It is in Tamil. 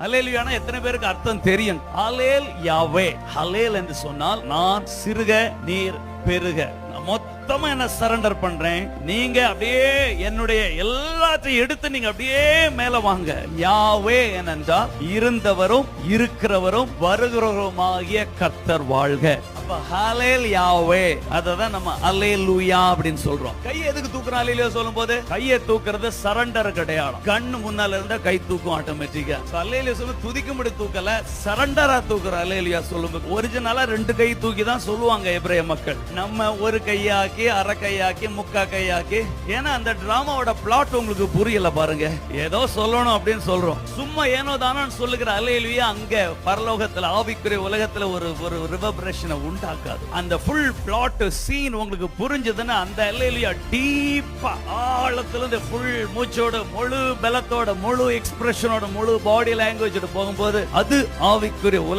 அலேலியானா எத்தனை பேருக்கு அர்த்தம் தெரியும்? அலேல் யாவே. ஹலேல் என்று சொன்னால் நான் சிறுக நீர் பெருக. மொத்தமா என்ன சரண்டர் பண்றேன். நீங்க அப்படியே என்னுடைய எல்லாத்தையும் எடுத்து நீங்க அப்படியே மேல வாங்க. யாவே என்னென்றால் இருந்தவரும் இருக்கிறவரும் வருகிறவருமாகிய கத்தர் வாழ்க. அப்ப ஹலேல் யாவே அததான் நம்ம அல்லேலூயா அப்படின்னு சொல்றோம். கை எதுக்கு தூக்குறோம் அல்லேலூயா சொல்லும் போது கையை தூக்குறது சரண்டர் கிடையாது. கண்ணு முன்னால இருந்தா கை தூக்கும் ஆட்டோமேட்டிக்கா அல்லேலூயா சொல்லும் துதிக்கும்படி தூக்கல சரண்டரா தூக்குற அல்லேலூயா சொல்லும் ஒரிஜினலா ரெண்டு கை தூக்கி தான் சொல்லுவாங்க எபிரேய மக்கள். நம்ம ஒரு கையாக்கி அரை கையாக்கி முக்கா கையாக்கி ஏன்னா அந்த டிராமாவோட பிளாட் உங்களுக்கு புரியல பாருங்க. ஏதோ சொல்லணும் அப்படின்னு சொல்றோம். சும்மா ஏனோ தானோன்னு சொல்லுகிற அல்லேலூயா அங்க பரலோகத்துல ஆவிக்குரிய உலகத்துல ஒரு ஒரு ரிவபரேஷனை உண்டாக்காது. அந்த ஃபுல் பிளாட் சீன் உங்களுக்கு புரிஞ்சதுன்னா அந்த அல்லேலூயா டீப்பா ஆழத்துல இருந்து ஃபுல் மூச்சோட முழு பலத்தோட முழு எக்ஸ்பிரஷனோட முழு பாடி லாங்குவேஜோட போகும்போது அது ஆவிக்குரிய